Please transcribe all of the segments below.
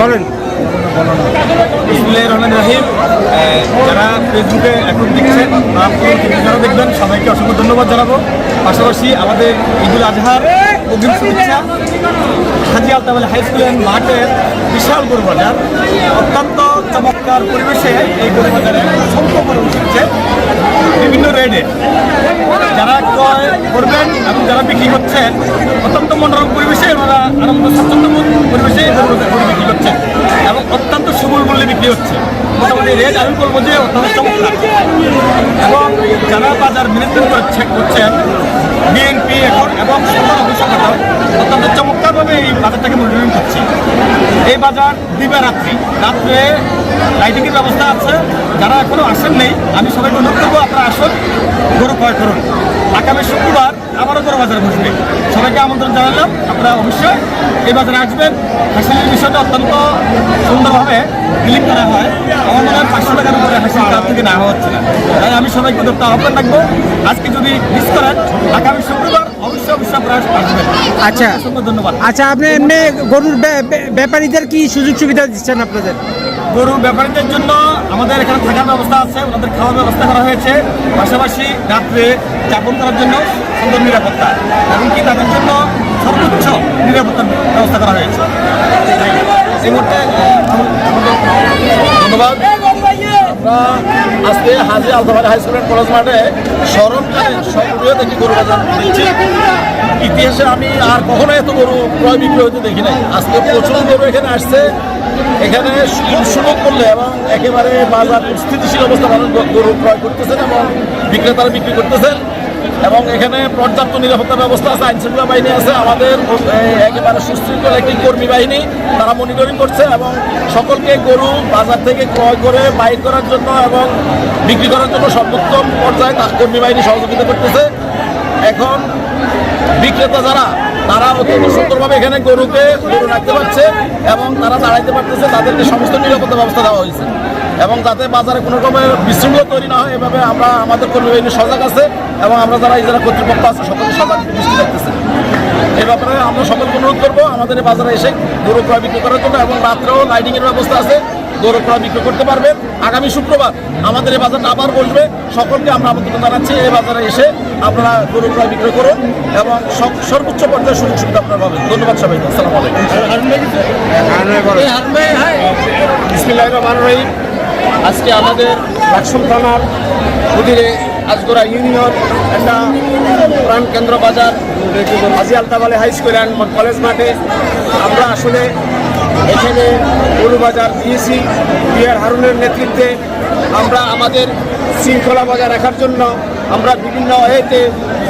বলেন রহমান রাহিম। যারা ফেসবুকে এখন দেখছেন যারা দেখবেন, সবাইকে অসংখ্য ধন্যবাদ জানাব। পাশাপাশি আমাদের ঈদুল আজহার অগ্রিম শুভেচ্ছা। হাজি আলতাবালি হাই স্কুলের মাঠের বিশাল গরু অত্যন্ত চমৎকার পরিবেশে এই গরু বাজারে অসংখ্য গরু বসেছে বিভিন্ন রেডে যারা ক্রয় করবেন এবং যারা বিক্রি করছেন, অত্যন্ত মনোরম পরিবেশে ওনারা আনন্দ স্বাচ্ছন্দ্য পরিবেশে বিক্রি করছেন এবং অত্যন্ত সুবল মূল্যে বিক্রি হচ্ছে। মোটামুটি রেট আমি বলব যে অত্যন্ত চমৎকার। এবং যারা বাজার মেনটেন করছে করছেন বিএনপি এখন এবং অফিস সংগঠন অত্যন্ত চমৎকারভাবে এই বাজারটাকে মনিটরিং করছে। এই বাজার দিবারাত্রি রাত্রে লাইটিংয়ের ব্যবস্থা আছে। যারা এখনও আসেন নেই, আমি সবাইকে অনুরোধ করব আপনারা আসুন, গরু ক্রয় করুন। আগামী শুক্রবার আবারও গরু বাজার বসবে। সবাইকে আমন্ত্রণ জানালাম। আপনারা অবশ্যই এই বাজারে আসবেন। হাসিলের বিষয়টা অত্যন্ত সুন্দরভাবে ডিলিং করা হয়। আমার মনে হয় পাঁচশো টাকার উপরে হাসিল তার থেকে না হচ্ছে না। তাই আমি সবাইকে ধরতে আহ্বান রাখব। আজকে যদি মিস করেন আগামী শুক্রবার অবশ্যই অবশ্যই আপনারা আসবেন। আচ্ছা। ধন্যবাদ। আচ্ছা আপনি এমনি গরুর ব্যাপারীদের কি সুযোগ সুবিধা দিচ্ছেন আপনাদের? গরু ব্যাপারীদের জন্য আমাদের এখানে থাকার ব্যবস্থা আছে, ওনাদের খাওয়ার ব্যবস্থা করা হয়েছে। পাশাপাশি রাত্রে যাপন করার জন্য সুন্দর নিরাপত্তা এমনকি তাদের জন্য সর্বোচ্চ নিরাপত্তার ব্যবস্থা করা হয়েছে। এই মুহূর্তে ধন্যবাদ। আজকে Haji Altabari high school and college মাঠে স্মরণকালে সক্রিয় একটি গরু বাজার ইতিহাসে আমি আর কখনো এত গরু ক্রয় বিক্রয় হতে দেখি নাই। আজকে প্রচুর গরু এখানে আসছে। এখানে খুব সুযোগ করলে এবং একেবারে বাজার স্থিতিশীল অবস্থা মানুষ গরু ক্রয় করতেছেন এবং বিক্রেতারা বিক্রি করতেছেন। এবং এখানে পর্যাপ্ত নিরাপত্তা ব্যবস্থা আছে আইন শৃঙ্খলা বাহিনী আছে। আমাদের একেবারে সুশৃঙ্খল একটি কর্মী বাহিনী তারা মনিটরিং করছে এবং সকলকে গরু বাজার থেকে ক্রয় করে বাইর করার জন্য এবং বিক্রি করার জন্য সর্বোত্তম পর্যায়ে কর্মী বাহিনী সহযোগিতা করতেছে। এখন বিক্রেতা যারা, তারা অত্যন্ত সুন্দরভাবে এখানে গরুকে গরু রাখতে পারছে এবং তারা দাঁড়াইতে পারতেছে, তাদেরকে সমস্ত নিরাপত্তা ব্যবস্থা দেওয়া হয়েছে। এবং যাতে বাজারে কোনো রকমের বিশৃঙ্খলা তৈরি না হয়, এভাবে আমরা আমাদের কর্মী সজাগ আছে এবং আমরা যারা এই যারা কর্তৃপক্ষ আছে সকলে সজাগ দৃষ্টি রাখতেছে এই ব্যাপারে আমরা সকলকে অনুরোধ করব, আমাদের বাজারে এসে গরু ক্রয় বিক্রি করার জন্য এবং রাত্রেও লাইটিংয়ের ব্যবস্থা আছে। গরু ক্রয় বিক্রি করতে পারবেন আগামী শুক্রবার আমাদের এই বাজারটা আবার বসবে। সকলকে আমরা আমন্ত্রণ জানাচ্ছি এই বাজারে এসে আপনারা গরু ক্রয় বিক্রয় করুন এবং সব- সর্বোচ্চ পর্যায়ে সুযোগ সুবিধা আপনারা পাবেন। ধন্যবাদ সবাইকে আসসালামু আলাইকুম। আজকে আমাদের লাকসম থানার অধীনে আজগোড়া ইউনিয়ন একটা প্রাণ কেন্দ্র বাজার Haji Altabale high school and college মাঠে। আমরা আসলে এখানে গরু বাজার দিয়েছি বিআর হারুনের নেতৃত্বে আমরা আমাদের শৃঙ্খলা বজায় রাখার জন্য আমরা বিভিন্ন এতে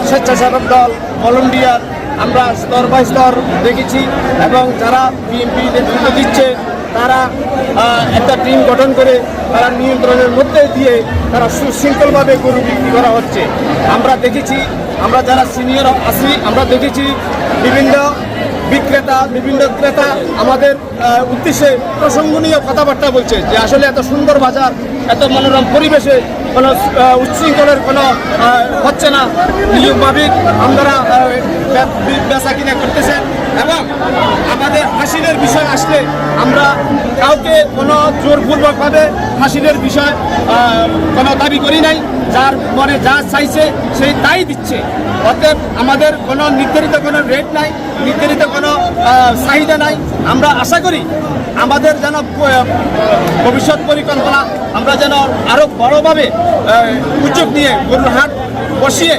স্বেচ্ছাসেবক দল ভলেন্টিয়ার আমরা স্তর বাই স্তর দেখেছি এবং যারা বিএনপি নেতৃত্ব দিচ্ছে, তারা একটা টিম গঠন করে তারা নিয়ন্ত্রণের মধ্যে দিয়ে তারা সুশৃঙ্খলভাবে গরু বিক্রি করা হচ্ছে। আমরা দেখেছি, আমরা যারা সিনিয়র আছি, আমরা দেখেছি বিভিন্ন বিক্রেতা, বিভিন্ন ক্রেতা আমাদের উদ্দেশ্যে প্রসঙ্গনীয় কথাবার্তা বলছে যে আসলে এত সুন্দর বাজার, এত মনোরম পরিবেশে কোনো উচ্ছৃঙ্খলের কোনো হচ্ছে না। নিয়মভাবিক আমরা বেচা কিনা করতেছেন এবং আমাদের হাসিলের বিষয় আসলে আমরা কাউকে কোনো জোরপূর্বকভাবে হাসিলের বিষয় কোনো দাবি করি নাই। যার মনে যা চাইছে সেই তাই দিচ্ছে। অতএব আমাদের কোনো নির্ধারিত কোনো রেট নাই, নির্ধারিত কোনো চাহিদা নাই। আমরা আশা করি আমাদের যেন ভবিষ্যৎ পরিকল্পনা আমরা যেন আরও বড়োভাবে উদ্যোগ নিয়ে গরুর হাট বসিয়ে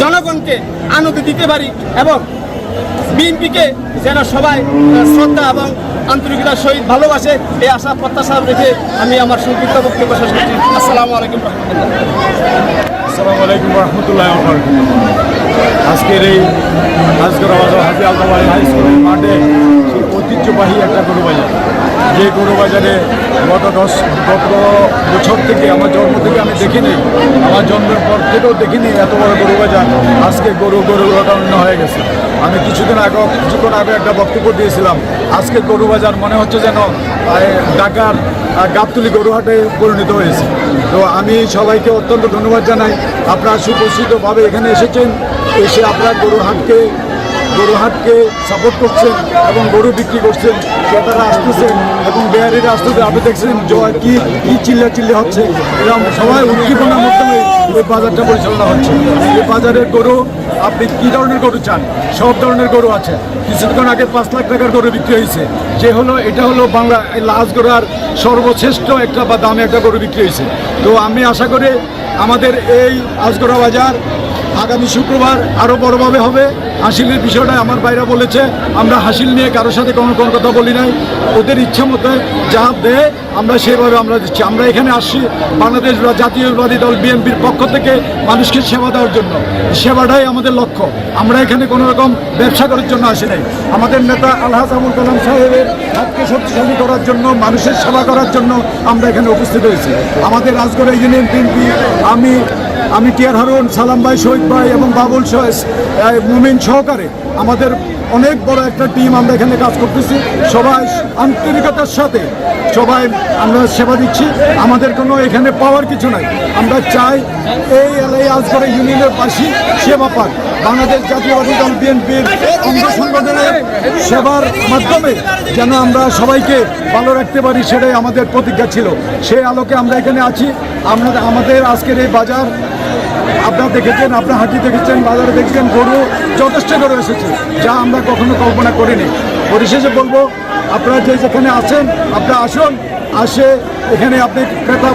জনগণকে আনন্দ দিতে পারি এবং বিএনপিকে যেন সবাই শ্রদ্ধা এবং আন্তরিকতার সহিত ভালোবাসে, এই আশা, প্রত্যাশা রেখে আমি আমার সংক্ষিপ্ত বক্তব্য শেষ করছি। আসসালামু আলাইকুম আসসালামু আলাইকুম রহমতুল্লাহ আজকের এই, আজকের হাজি হাই স্কুলের মাঠে ঐতিহ্যবাহী একটা গরু বাজার যে গরু বাজারে গত দশ, গত বছর থেকে আমার জন্ম থেকে আমি দেখিনি, আমার জন্মের পর থেকেও দেখিনি এত বড় গরু বাজার আজকে গরু গরু অন্য হয়ে গেছে। আমি কিছুদিন আগে, কিছুক্ষণ আগে একটা বক্তব্য দিয়েছিলাম, আজকে গরু বাজার মনে হচ্ছে যেন ঢাকার গাবতুলি গরুহাটে পরিণত হয়েছে। তো আমি সবাইকে অত্যন্ত ধন্যবাদ জানাই। আপনারা সুপ্রসিদ্ধভাবে এখানে এসেছেন, এসে আপনারা গরুর হাটকে গরু হাটকে সাপোর্ট করছেন এবং গরু বিক্রি করছেন ক্রেতারা আসতেছেন এবং বেয়ারিরা আসতেছে। আপনি দেখছেন জয় কি কি চিল্লা চিল্লা হচ্ছে। এরকম সবাই উদ্দীপনার মাধ্যমে এই বাজারটা পরিচালনা হচ্ছে। এই বাজারের গরু, আপনি কি ধরনের গরু চান? সব ধরনের গরু আছে। কিছুক্ষণ আগে পাঁচ লাখ টাকার গরু বিক্রি হয়েছে। যে হলো, এটা হলো বাংলা লাজ গড়ার সর্বশ্রেষ্ঠ একটা বা দামে একটা গরু বিক্রি হয়েছে। তো আমি আশা করি আমাদের এই আজগড়া বাজার আগামী শুক্রবার আরও বড়ভাবে হবে। হাসিলের বিষয়টা আমার বাইরা বলেছে, আমরা হাসিল নিয়ে কারোর সাথে কোনো কোনো কথা বলি নাই। ওদের ইচ্ছা মতো যা দেয়, আমরা সেভাবে আমরা দিচ্ছি। আমরা এখানে আসছি বাংলাদেশ জাতীয়বাদী দল বিএনপির পক্ষ থেকে মানুষকে সেবা দেওয়ার জন্য। সেবাটাই আমাদের লক্ষ্য। আমরা এখানে কোনো রকম ব্যবসা করার জন্য আসি নাই। আমাদের নেতা আলহাজ আবুল কালাম সাহেবের হাতকে শক্তিশালী করার জন্য, মানুষের সেবা করার জন্য আমরা এখানে উপস্থিত হয়েছি। আমাদের রাজগড় ইউনিয়ন বিএনপি, আমি আমি টিয়ার হারুন সালাম ভাই শহীদ ভাই এবং বাবুল মুমিন সহকারে আমাদের অনেক বড় একটা টিম আমরা এখানে কাজ করতেছি। সবাই আন্তরিকতার সাথে সবাই আমরা সেবা দিচ্ছি। আমাদের কোনো এখানে পাওয়ার কিছু নাই। আমরা চাই এই এলাই আজগড়ে ইউনিয়নের পাশে সেবা পাক। বাংলাদেশ জাতীয়বাদী দল বিএনপির অঙ্গ সংগঠনের সেবার মাধ্যমে যেন আমরা সবাইকে ভালো রাখতে পারি সেটাই আমাদের প্রতিজ্ঞা ছিল। সেই আলোকে আমরা এখানে আছি। আমরা আমাদের আজকের এই বাজার, আপনারা দেখেছেন, আপনার হাঁটি দেখেছেন, বাজারে দেখেছেন, গরু যথেষ্ট করে এসেছে, যা আমরা কখনো কল্পনা করিনি। পরিশেষে বলব, আপনারা যে যেখানে আছেন, আপনারা আসুন, আসে এখানে আপনি ক্রেতা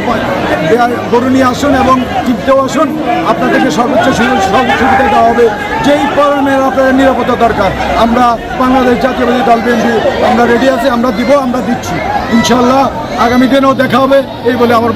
নিয়ে আসুন এবং কিনতেও আসুন। আপনাদেরকে সর্বোচ্চ সুযোগ সব সুবিধা দেওয়া হবে। যেই পরিমাণের আপনাদের নিরাপত্তা দরকার। আমরা বাংলাদেশ জাতীয়বাদী দল বিএনপি, আমরা রেডি আছি, আমরা দিব, আমরা দিচ্ছি। ইনশাল্লাহ আগামী দিনেও দেখা হবে, এই বলে আমার